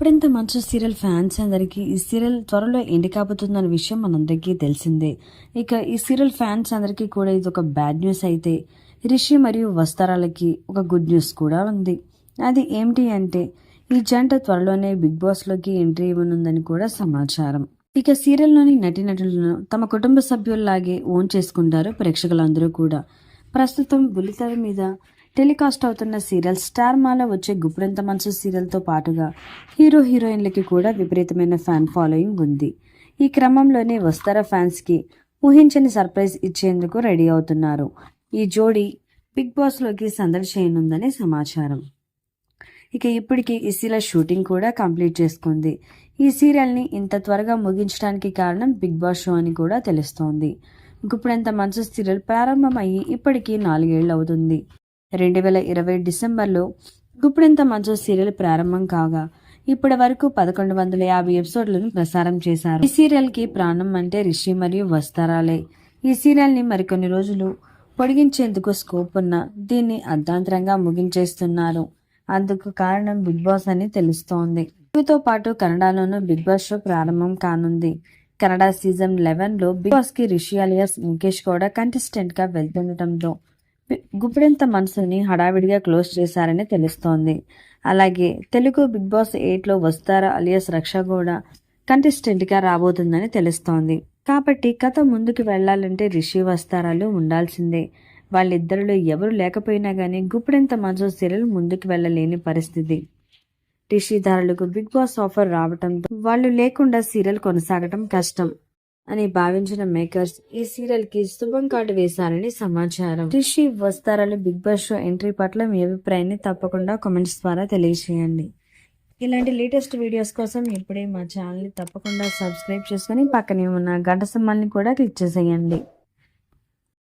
గుప్పెడంత మంచు serial fans అందరికీ ఈ సీరియల్ త్వరలో ఎండి కాబోతుందన్న విషయం మనందరికీ తెలిసిందే. ఇక ఈ సీరియల్ ఫ్యాన్స్ అందరికీ కూడా ఇది ఒక బ్యాడ్ న్యూస్ అయితే రిషి మరియు వస్తారాలకి ఒక గుడ్ న్యూస్ కూడా ఉంది. అది ఏమిటి అంటే ఈ జంట త్వరలోనే బిగ్ బాస్లోకి ఎంట్రీ ఇవ్వనుందని కూడా సమాచారం. ఇక సీరియల్లోని నటీనటులను తమ కుటుంబ సభ్యుల్లాగే ఓన్ చేసుకుంటారు ప్రేక్షకులందరూ కూడా. ప్రస్తుతం బుల్లితెర మీద టెలికాస్ట్ అవుతున్న సీరియల్ స్టార్ మాల వచ్చే గుప్పెడంత మనసు సీరియల్తో పాటుగా హీరో హీరోయిన్లకి కూడా విపరీతమైన ఫ్యాన్ ఫాలోయింగ్ ఉంది. ఈ క్రమంలోనే వస్తారా ఫ్యాన్స్కి ఊహించని సర్ప్రైజ్ ఇచ్చేందుకు రెడీ అవుతున్నారు. ఈ జోడీ బిగ్ బాస్లోకి సందడి చేయనుందని సమాచారం. ఇక ఇప్పటికి ఈ సీరియల్ షూటింగ్ కూడా కంప్లీట్ చేసుకుంది. ఈ సీరియల్ని ఇంత త్వరగా ముగించడానికి కారణం బిగ్ బాస్ షో అని కూడా తెలుస్తోంది. ఇప్పుడంత మంచు సీరియల్ ప్రారంభమయ్యి ఇప్పటికీ నాలుగేళ్ళు అవుతుంది రెండు వేల ఇరవై డిసెంబర్లో గుప్పుడెంత మంచో సీరియల్ ప్రారంభం కాగా ఇప్పటి వరకు పదకొండు వందల యాభై ఎపిసోడ్లను ప్రసారం చేశారు. ఈ సీరియల్కి ప్రాణం అంటే రిషి మరియు వస్తారాలే. ఈ సీరియల్ని మరికొన్ని రోజులు పొడిగించేందుకు స్కోప్ ఉన్న దీన్ని అర్ధాంతరంగా ముగించేస్తున్నారు. అందుకు కారణం బిగ్ బాస్ అని తెలుస్తోంది. తెలుగుతో పాటు కన్నడలోనూ బిగ్ బాస్ షో ప్రారంభం కానుంది. కన్నడ సీజన్ లెవెన్లో బిగ్ బాస్కి రిషి అలియాస్ ముఖేష్ కూడా కంటెస్టెంట్గా వెళ్తుండటంతో గుప్పెడంత మనసుని హడావిడిగా క్లోజ్ చేశారని తెలుస్తోంది. అలాగే తెలుగు బిగ్ బాస్ ఎయిట్లో వస్తారా అలియాస్ రక్ష కూడా కంటెస్టెంట్గా రాబోతుందని తెలుస్తోంది. కాబట్టి కథ ముందుకు వెళ్ళాలంటే రిషి వస్తారాలు ఉండాల్సిందే. వాళ్ళిద్దరిలో ఎవరు లేకపోయినా గానీ గుప్పెడంత మనసు సీరియల్ ముందుకు వెళ్ళలేని పరిస్థితి. రిషిదారులకు బిగ్ బాస్ ఆఫర్ రావడంతో వాళ్ళు లేకుండా సీరియల్ కొనసాగటం కష్టం. అని భావించిన మేకర్స్ ఈ సీరియల్కి శుభం కార్డు వేశారని సమాచారం. రిషి వస్తారాలు బిగ్ బాస్ షో ఎంట్రీ పట్ల మీ అభిప్రాయాన్ని తప్పకుండా కామెంట్స్ ద్వారా తెలియజేయండి. ఇలాంటి లేటెస్ట్ వీడియోస్ కోసం ఇప్పుడే మా ఛానల్ని తప్పకుండా సబ్స్క్రైబ్ చేసుకొని పక్కనే ఉన్న గంట సింబల్ని కూడా క్లిక్ చేసేయండి.